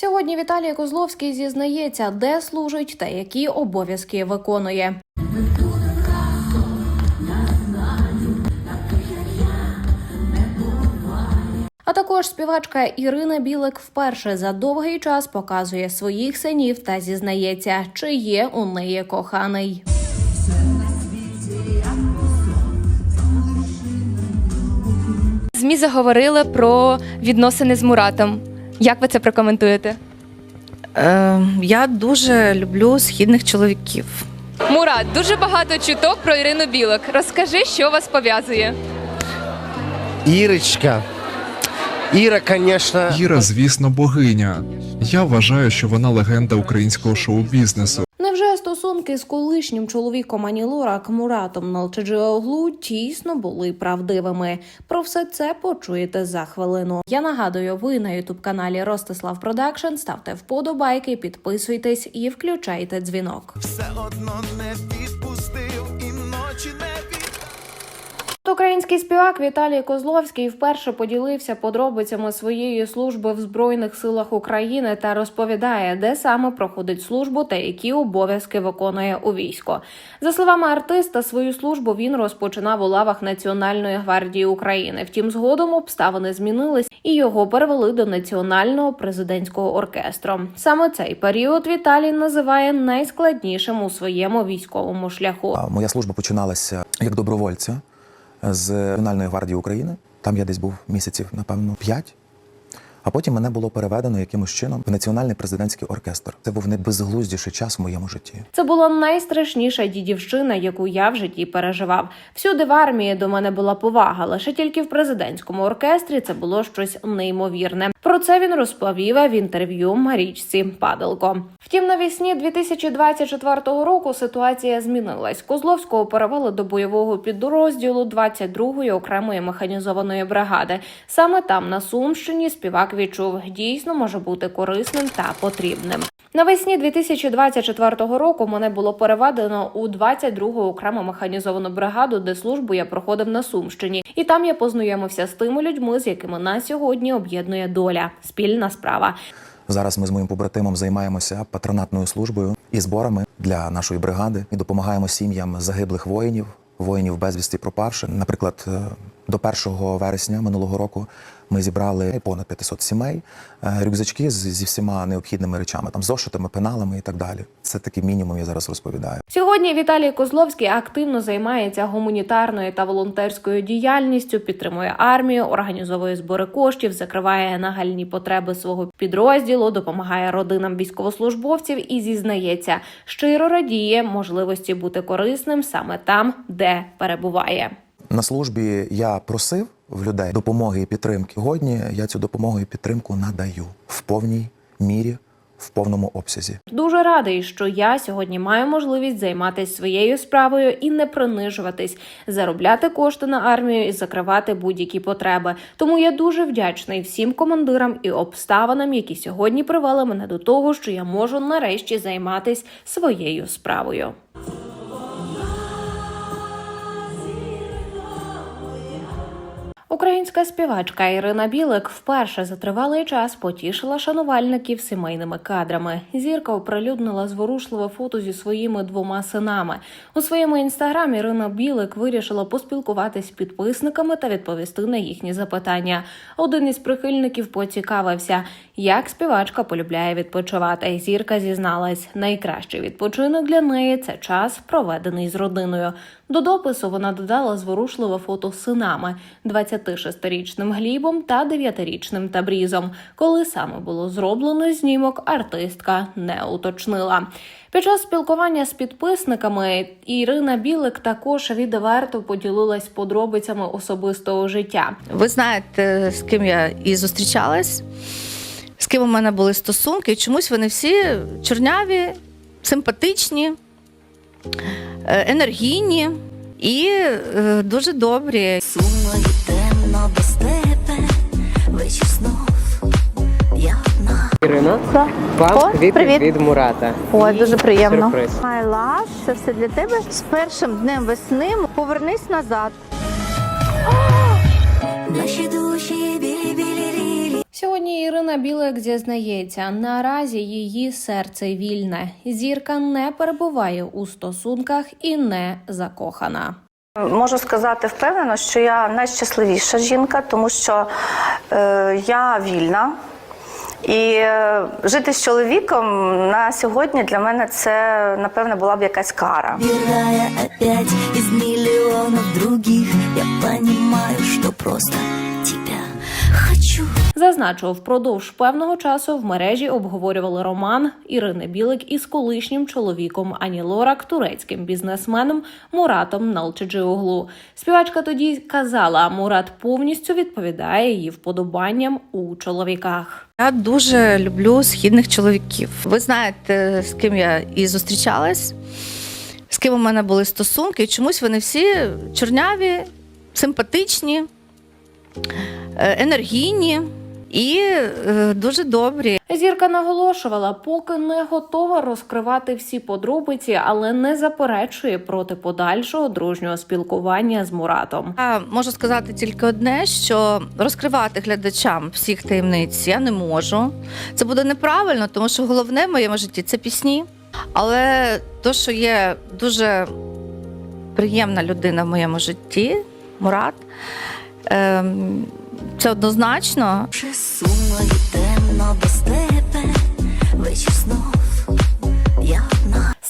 Сьогодні Віталій Козловський зізнається, де служить та які обов'язки виконує. А також співачка Ірина Білик вперше за довгий час показує своїх синів та зізнається, чи є у неї коханий. ЗМІ заговорили про відносини з Муратом. Як ви це прокоментуєте? Е, я дуже люблю східних чоловіків. Мурат, дуже багато чуток про Ірину Білок. Розкажи, що вас пов'язує. Ірочка. Іра, звісно, Іра, звісно, богиня. Я вважаю, що вона легенда українського шоу-бізнесу. Стосунки з колишнім чоловіком Ані Лорак Муратом Налчаджіоглу тісно були правдивими? Про все це почуєте за хвилину. Я нагадую, ви на ютуб каналі Ростислав Продакшн ставте вподобайки, підписуйтесь і включайте дзвінок. все одно не відпустив і ночі не Український співак Віталій Козловський вперше поділився подробицями своєї служби в збройних силах України та розповідає, де саме проходить службу та які обов'язки виконує у військо. За словами артиста, свою службу він розпочинав у лавах Національної гвардії України. Втім, згодом обставини змінились і його перевели до національного президентського оркестру. Саме цей період Віталій називає найскладнішим у своєму військовому шляху. Моя служба починалася як добровольця з Національної гвардії України. Там я десь був місяців, напевно, п'ять. А потім мене було переведено якимось чином в Національний президентський оркестр. Це був найбезглуздіший час в моєму житті. Це була найстрашніша дідівщина, яку я в житті переживав. Всюди в армії до мене була повага, лише тільки в президентському оркестрі це було щось неймовірне. Про це він розповів в інтерв'ю Марічці Падалко. Втім, навесні 2024 року ситуація змінилась. Козловського перевели до бойового підрозділу 22-ї окремої механізованої бригади. Саме там на Сумщині співак відчув дійсно може бути корисним та потрібним. Навесні 2024 року мене було переведено у 22-гу окрему механізовану бригаду, де службу я проходив на Сумщині, і там я познайомився з тими людьми, з якими на сьогодні об'єднує доля, спільна справа. Зараз ми з моїм побратимом займаємося патронатною службою і зборами для нашої бригади і допомагаємо сім'ям загиблих воїнів, воїнів безвісти пропавших. Наприклад, е, до 1 вересня минулого року ми зібрали понад 500 сімей, е, рюкзачки зі всіма необхідними речами, там зошитами, пеналами і так далі. Це такий мінімум, я зараз розповідаю. Сьогодні Віталій Козловський активно займається гуманітарною та волонтерською діяльністю, підтримує армію, організовує збори коштів, закриває нагальні потреби свого підрозділу, допомагає родинам військовослужбовців і зізнається, щиро радіє можливості бути корисним саме там, де перебуває. На службі я просив в людей допомоги і підтримки. Сьогодні я цю допомогу і підтримку надаю в повній мірі, в повному обсязі. Дуже радий, що я сьогодні маю можливість займатися своєю справою і не принижуватись, заробляти кошти на армію і закривати будь-які потреби. Тому я дуже вдячний всім командирам і обставинам, які сьогодні привели мене до того, що я можу нарешті займатися своєю справою. Українська співачка Ірина Білик вперше за тривалий час потішила шанувальників сімейними кадрами. Зірка оприлюднила зворушливе фото зі своїми двома синами. У своєму інстаграмі Ірина Білик вирішила поспілкуватись з підписниками та відповісти на їхні запитання. Один із прихильників поцікавився, як співачка полюбляє відпочивати. Зірка зізналась, найкращий відпочинок для неї це час, проведений з родиною. До допису вона додала зворушливе фото з синами 26-річним Глібом та 9-річним Табрізом. Коли саме було зроблено знімок, артистка не уточнила. Під час спілкування з підписниками Ірина Білик також відверто поділилась подробицями особистого життя. Ви знаєте, з ким я і зустрічалась, з ким у мене були стосунки. Чомусь вони всі чорняві, симпатичні, е, енергійні і е, дуже добрі. Сумно одна. Вам О, квіти привіт. від Мурата. О, дуже приємно. Сюрприз. Це все для тебе. З першим днем весни повернись назад. Наші душі. Сьогодні Ірина Ірина Білик зізнається, наразі її серце вільне. Зірка не перебуває у стосунках і не закохана. Можу сказати впевнено, що я найщасливіша жінка, тому що е, я вільна. І е, жити з чоловіком на сьогодні для мене це напевно була б якась кара. Выбирая опять из миллионов других Я понимаю, что просто тебя хочу Зазначу, впродовж певного часу в мережі обговорювали роман Ірини Білик із колишнім чоловіком Ані Лорак, турецьким бізнесменом Муратом Налчеджиоглу. Співачка тоді казала, Мурат повністю відповідає її вподобанням у чоловіках. Я дуже люблю східних чоловіків. Ви знаєте, з ким я і зустрічалась, з ким у мене були стосунки. І чомусь вони всі чорняві, симпатичні, е, енергійні і е, дуже добрі. Зірка наголошувала, поки не готова розкривати всі подробиці, але не заперечує проти подальшого дружнього спілкування з Муратом. Я можу сказати тільки одне: що розкривати глядачам всіх таємниць я не можу. Це буде неправильно, тому що головне в моєму житті це пісні. Але то, що є дуже приємна людина в моєму житті, Мурат, це однозначно. Вже сумно і темно без тебе одна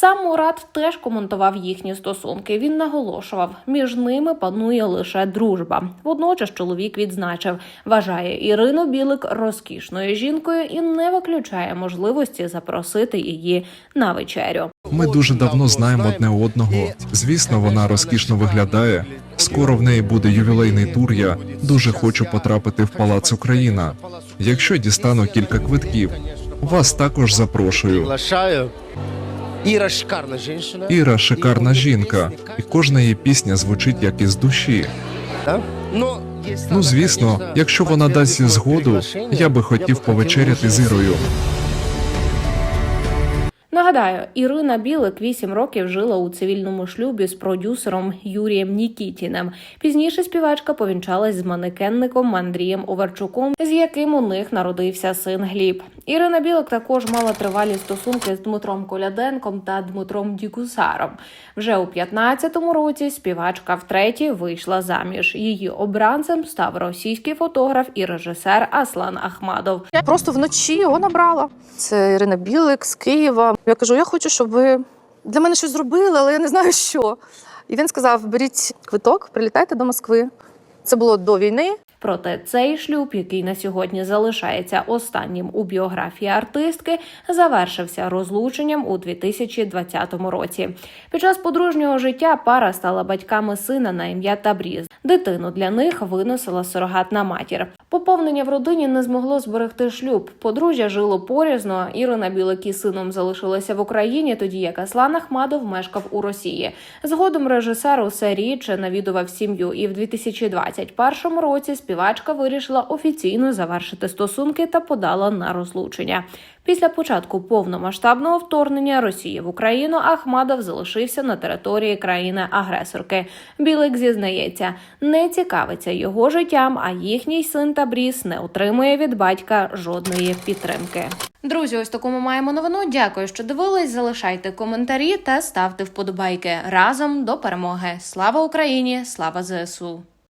Сам Мурат теж коментував їхні стосунки. Він наголошував, між ними панує лише дружба. Водночас чоловік відзначив, вважає Ірину Білик розкішною жінкою і не виключає можливості запросити її на вечерю. Ми дуже давно знаємо одне одного. Звісно, вона розкішно виглядає. Скоро в неї буде ювілейний тур. Я дуже хочу потрапити в Палац Україна. Якщо дістану кілька квитків, вас також запрошую. Іра шикарна жінка. Іра шикарна жінка, і кожна її пісня звучить як із душі. Ну звісно, якщо вона дасть згоду, я би хотів повечеряти з Ірою. Нагадаю, Ірина Білик 8 років жила у цивільному шлюбі з продюсером Юрієм Нікітіним. Пізніше співачка повінчалась з манекенником Андрієм Оверчуком, з яким у них народився син Гліб. Ірина Білик також мала тривалі стосунки з Дмитром Коляденком та Дмитром Дігусаром. Вже у 15-му році співачка втретє вийшла заміж. Її обранцем став російський фотограф і режисер Аслан Ахмадов. Просто вночі його набрала. Це Ірина Білик з Києва. Я кажу: я хочу, щоб ви для мене щось зробили, але я не знаю що. І він сказав: беріть квиток, прилітайте до Москви. Це було до війни. Проте цей шлюб, який на сьогодні залишається останнім у біографії артистки, завершився розлученням у 2020 році. Під час подружнього життя пара стала батьками сина на ім'я Табріз. Дитину для них виносила сурогатна матір. Поповнення в родині не змогло зберегти шлюб. Подружжя жило порізно. Ірина Білакі сином залишилася в Україні, тоді як Аслан Ахмадов мешкав у Росії. Згодом режисер усе рідше навідував сім'ю, і в 2021 році співачка вирішила офіційно завершити стосунки та подала на розлучення. Після початку повномасштабного вторгнення Росії в Україну Ахмадов залишився на території країни-агресорки. Білик зізнається, не цікавиться його життям, а їхній син Табріс не отримує від батька жодної підтримки. Друзі, ось таку ми маємо новину. Дякую, що дивились. Залишайте коментарі та ставте вподобайки разом до перемоги. Слава Україні! Слава ЗСУ!